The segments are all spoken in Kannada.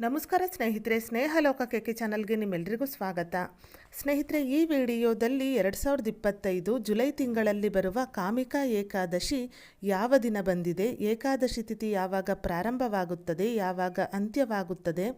ನಮಸ್ಕಾರ ಸ್ನೇಹಿತರೆ ಸ್ನೇಹ ಲೋಕ ಕೆಕೆ ಚಾನಲ್ಗೆ ನಿಮ್ಮೆಲ್ಲರಿಗೂ ಸ್ವಾಗತ. ಸ್ನೇಹಿತರೆ, ಈ ವಿಡಿಯೋದಲ್ಲಿ ಎರಡು ಸಾವಿರದ ಇಪ್ಪತ್ತೈದು ಜುಲೈ ತಿಂಗಳಲ್ಲಿ ಬರುವ ಕಾಮಿಕಾ ಏಕಾದಶಿ ಯಾವ ದಿನ ಬಂದಿದೆ, ಏಕಾದಶಿ ತಿಥಿ ಯಾವಾಗ ಪ್ರಾರಂಭವಾಗುತ್ತದೆ, ಯಾವಾಗ ಅಂತ್ಯವಾಗುತ್ತದೆ,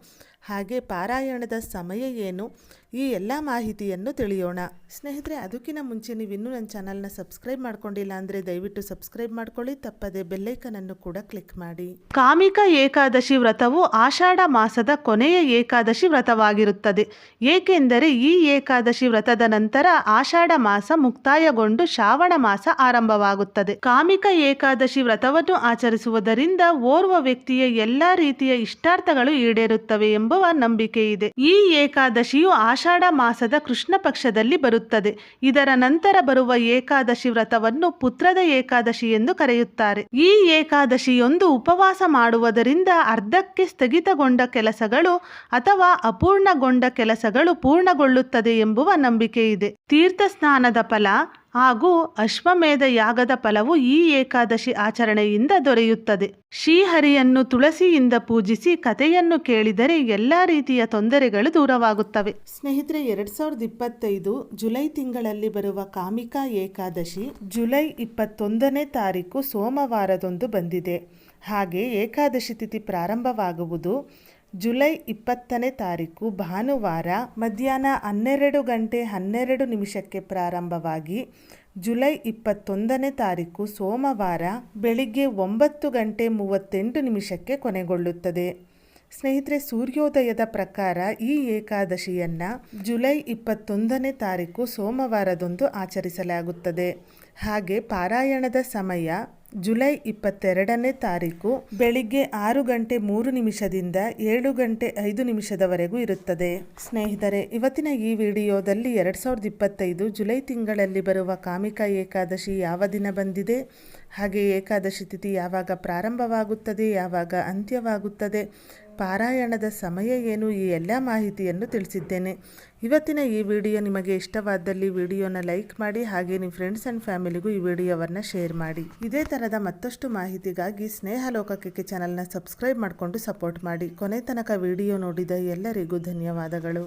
ಹಾಗೆ ಪಾರಾಯಣದ ಸಮಯ ಏನು ಈ ಎಲ್ಲ ಮಾಹಿತಿಯನ್ನು ತಿಳಿಯೋಣ. ಸ್ನೇಹಿತರೆ, ಅದಕ್ಕಿಂತ ಮುಂಚೆ ನೀವು ಇನ್ನೂ ನನ್ನ ಚಾನಲ್ನ ಸಬ್ಸ್ಕ್ರೈಬ್ ಮಾಡ್ಕೊಂಡಿಲ್ಲ ಅಂದರೆ ದಯವಿಟ್ಟು ಸಬ್ಸ್ಕ್ರೈಬ್ ಮಾಡ್ಕೊಳ್ಳಿ, ತಪ್ಪದೆ ಬೆಲ್ಲೈಕನನ್ನು ಕೂಡ ಕ್ಲಿಕ್ ಮಾಡಿ. ಕಾಮಿಕ ಏಕಾದಶಿ ವ್ರತವು ಆಷಾಢ ಮಾಸದ ಕೊನೆಯ ಏಕಾದಶಿ ವ್ರತವಾಗಿರುತ್ತದೆ. ಏಕೆಂದರೆ ಈ ಏಕಾದಶಿ ವ್ರತದ ನಂತರ ಆಷಾಢ ಮಾಸ ಮುಕ್ತಾಯಗೊಂಡು ಶ್ರಾವಣ ಮಾಸ ಆರಂಭವಾಗುತ್ತದೆ. ಕಾಮಿಕ ಏಕಾದಶಿ ವ್ರತವನ್ನು ಆಚರಿಸುವುದರಿಂದ ಓರ್ವ ವ್ಯಕ್ತಿಯ ಎಲ್ಲಾ ರೀತಿಯ ಇಷ್ಟಾರ್ಥಗಳು ಈಡೇರುತ್ತವೆ ಎಂಬುವ ನಂಬಿಕೆ ಇದೆ ಈ ಏಕಾದಶಿಯು ಆಷಾಢ ಮಾಸದ ಕೃಷ್ಣ ಪಕ್ಷದಲ್ಲಿ ಬರುತ್ತದೆ. ಇದರ ನಂತರ ಬರುವ ಏಕಾದಶಿ ವ್ರತವನ್ನು ಪುತ್ರದ ಏಕಾದಶಿ ಎಂದು ಕರೆಯುತ್ತಾರೆ. ಈ ಏಕಾದಶಿಯೊಂದು ಉಪವಾಸ ಮಾಡುವುದರಿಂದ ಅರ್ಧಕ್ಕೆ ಸ್ಥಗಿತಗೊಂಡ ಕೆಲಸಗಳು ಅಥವಾ ಅಪೂರ್ಣಗೊಂಡ ಕೆಲಸಗಳು ಪೂರ್ಣಗೊಳ್ಳುತ್ತದೆ ಎಂಬುವ ನಂಬಿಕೆ ಇದೆ ತೀರ್ಥ ಸ್ನಾನದ ಫಲ ಹಾಗೂ ಅಶ್ವಮೇಧ ಯಾಗದ ಫಲವು ಈ ಏಕಾದಶಿ ಆಚರಣೆಯಿಂದ ದೊರೆಯುತ್ತದೆ. ಶ್ರೀಹರಿಯನ್ನು ತುಳಸಿಯಿಂದ ಪೂಜಿಸಿ ಕಥೆಯನ್ನು ಕೇಳಿದರೆ ಎಲ್ಲ ರೀತಿಯ ತೊಂದರೆಗಳು ದೂರವಾಗುತ್ತವೆ. ಸ್ನೇಹಿತರೆ, ಎರಡ್ ಸಾವಿರದ ಇಪ್ಪತ್ತೈದು ಜುಲೈ ತಿಂಗಳಲ್ಲಿ ಬರುವ ಕಾಮಿಕಾ ಏಕಾದಶಿ ಜುಲೈ ಇಪ್ಪತ್ತೊಂದನೇ ತಾರೀಕು ಸೋಮವಾರದೊಂದು ಬಂದಿದೆ. ಹಾಗೆ ಏಕಾದಶಿ ತಿಥಿ ಪ್ರಾರಂಭವಾಗುವುದು ಜುಲೈ ಇಪ್ಪತ್ತನೇ ತಾರೀಕು ಭಾನುವಾರ ಮಧ್ಯಾಹ್ನ ಹನ್ನೆರಡು ಗಂಟೆ ಹನ್ನೆರಡು ನಿಮಿಷಕ್ಕೆ ಪ್ರಾರಂಭವಾಗಿ ಜುಲೈ ಇಪ್ಪತ್ತೊಂದನೇ ತಾರೀಕು ಸೋಮವಾರ ಬೆಳಿಗ್ಗೆ ಒಂಬತ್ತು ಗಂಟೆ ಮೂವತ್ತೆಂಟು ನಿಮಿಷಕ್ಕೆ ಕೊನೆಗೊಳ್ಳುತ್ತದೆ. ಸ್ನೇಹಿತರೆ, ಸೂರ್ಯೋದಯದ ಪ್ರಕಾರ ಈ ಏಕಾದಶಿಯನ್ನು ಜುಲೈ ಇಪ್ಪತ್ತೊಂದನೇ ತಾರೀಕು ಸೋಮವಾರದಂದು ಆಚರಿಸಲಾಗುತ್ತದೆ. ಹಾಗೆ ಪಾರಾಯಣದ ಸಮಯ ಜುಲೈ ಇಪ್ಪತ್ತೆರಡನೇ ತಾರೀಕು ಬೆಳಿಗ್ಗೆ ಆರು ಗಂಟೆ ಮೂರು ನಿಮಿಷದಿಂದ ಏಳು ಗಂಟೆ ಐದು ನಿಮಿಷದವರೆಗೂ ಇರುತ್ತದೆ. ಸ್ನೇಹಿತರೆ, ಇವತ್ತಿನ ಈ ವಿಡಿಯೋದಲ್ಲಿ ಎರಡು ಸಾವಿರದ ಇಪ್ಪತ್ತೈದು ಜುಲೈ ತಿಂಗಳಲ್ಲಿ ಬರುವ ಕಾಮಿಕಾ ಏಕಾದಶಿ ಯಾವ ದಿನ ಬಂದಿದೆ? ಹಾಗೆ ಏಕಾದಶಿ ತಿಥಿ ಯಾವಾಗ ಪ್ರಾರಂಭವಾಗುತ್ತದೆ, ಯಾವಾಗ ಅಂತ್ಯವಾಗುತ್ತದೆ, ಪಾರಾಯಣದ ಸಮಯ ಏನು ಈ ಎಲ್ಲ ಮಾಹಿತಿಯನ್ನು ತಿಳಿಸಿದ್ದೇನೆ. ಇವತ್ತಿನ ಈ ವಿಡಿಯೋ ನಿಮಗೆ ಇಷ್ಟವಾದಲ್ಲಿ ವಿಡಿಯೋನ ಲೈಕ್ ಮಾಡಿ, ಹಾಗೆ ನಿಮ್ಮ ಫ್ರೆಂಡ್ಸ್ ಆ್ಯಂಡ್ ಫ್ಯಾಮಿಲಿಗೂ ಈ ವಿಡಿಯೋವನ್ನು ಶೇರ್ ಮಾಡಿ. ಇದೇ ಥರದ ಮತ್ತಷ್ಟು ಮಾಹಿತಿಗಾಗಿ ಸ್ನೇಹ ಲೋಕಕ್ಕೆ ಚಾನಲ್ನ ಸಬ್ಸ್ಕ್ರೈಬ್ ಮಾಡಿಕೊಂಡು ಸಪೋರ್ಟ್ ಮಾಡಿ. ಕೊನೆ ತನಕ ವಿಡಿಯೋ ನೋಡಿದ ಎಲ್ಲರಿಗೂ ಧನ್ಯವಾದಗಳು.